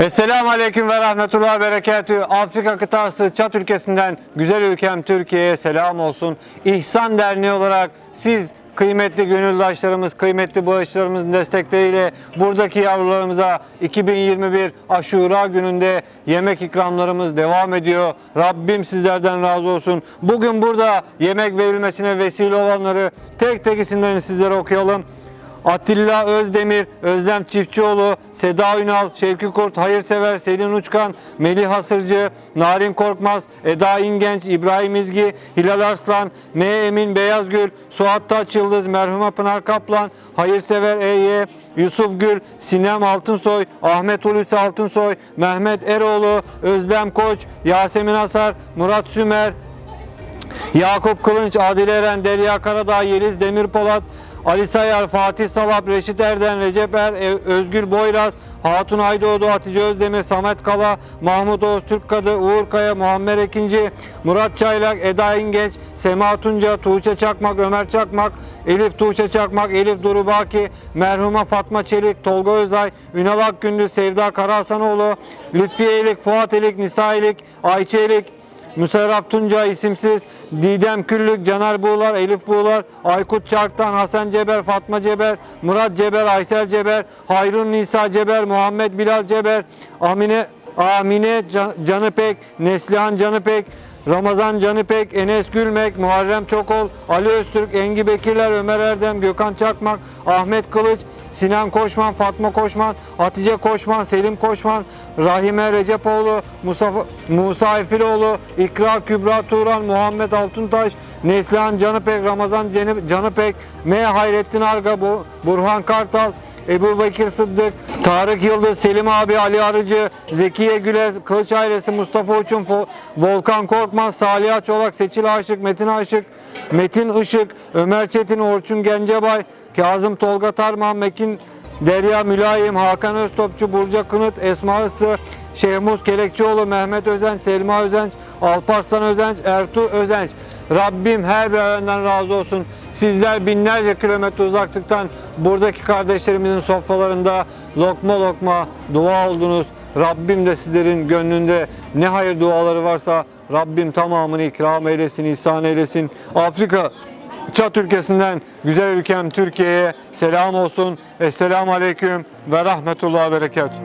Esselamu Aleyküm ve Rahmetullah Berekatü. Afrika kıtası Çat ülkesinden güzel ülkem Türkiye'ye selam olsun. İhsan Derneği olarak siz kıymetli gönüldaşlarımız, kıymetli bağışlarımızın destekleriyle buradaki yavrularımıza 2021 Aşura gününde yemek ikramlarımız devam ediyor. Rabbim sizlerden razı olsun. Bugün burada yemek verilmesine vesile olanları tek tek isimlerini sizlere okuyalım. Atilla Özdemir, Özlem Çiftçioğlu, Seda Ünal, Şevki Kurt, Hayırsever, Selin Uçkan, Melih Hasırcı, Narin Korkmaz, Eda İngenç, İbrahim İzgi, Hilal Arslan, M. Emin Beyazgül, Suat Taç Yıldız, Merhume Pınar Kaplan, Hayırsever EY, Yusuf Gül, Sinem Altınsoy, Ahmet Hulusi Altınsoy, Mehmet Eroğlu, Özlem Koç, Yasemin Asar, Murat Sümer, Yakup Kılınç, Adile Eren, Derya Karadağ, Yeliz Demirpolat, Ali Sayar, Fatih Salap, Reşit Erden, Recep Er, Özgül Boyraz, Hatun Aydoğdu, Hatice Özdemir, Samet Kala, Mahmut Oğuz Türkkadı, Uğur Kaya, Muammer Ekinci, Murat Çaylak, Eda İngeç, Sema Tunca, Tuğçe Çakmak, Ömer Çakmak, Elif Tuğçe Çakmak, Elif Durubaki, merhuma Fatma Çelik, Tolga Özay, Ünal Akgündüz, Sevda Karahasanoğlu, Lütfiye Elik, Fuat Elik, Nisa Elik, Ayçe Elik, Müserraf Tunca isimsiz, Didem Küllük, Caner Buğular, Elif Buğular, Aykut Çarktan, Hasan Ceber, Fatma Ceber, Murat Ceber, Aysel Ceber, Hayrun Nisa Ceber, Muhammed Bilal Ceber, Amine Amine Can- Canıpek, Neslihan Canıpek, Ramazan Canıpek, Enes Gülmek, Muharrem Çokol, Ali Öztürk, Engi Bekirler, Ömer Erdem, Gökhan Çakmak, Ahmet Kılıç, Sinan Koşman, Fatma Koşman, Hatice Koşman, Selim Koşman, Rahime Recepoğlu, Musa, Musa Efiloğlu, İkra Kübra Turan, Muhammed Altuntaş, Neslihan Canıpek, Ramazan Canıpek, M. Hayrettin Arga, Bu- Burhan Kartal, Ebu Bekir Sıddık, Tarık Yıldız, Selim abi, Ali Arıcı, Zekiye Güles, Kılıç ailesi, Mustafa Uçun, Volkan Korkmaz, Salih Çolak, Seçil Aşık, Metin Aşık, Metin Işık, Ömer Çetin, Orçun Gencebay, Kazım Tolga Tarman, Mekin Derya Mülayim, Hakan Öztopçu, Burcu Kınıt, Esma Issı, Şehmuz Kelekçioğlu, Mehmet Özenç, Selma Özenç, Alparslan Özenç, Ertuğ Özenç. Rabbim her birinden razı olsun. Sizler binlerce kilometre uzaklıktan buradaki kardeşlerimizin sofralarında lokma lokma dua oldunuz. Rabbim de sizlerin gönlünde ne hayır duaları varsa Rabbim tamamını ikram eylesin, ihsan eylesin. Afrika Çat ülkesinden güzel ülkem Türkiye'ye selam olsun. Esselamu Aleyküm ve Rahmetullah Berekatuhu.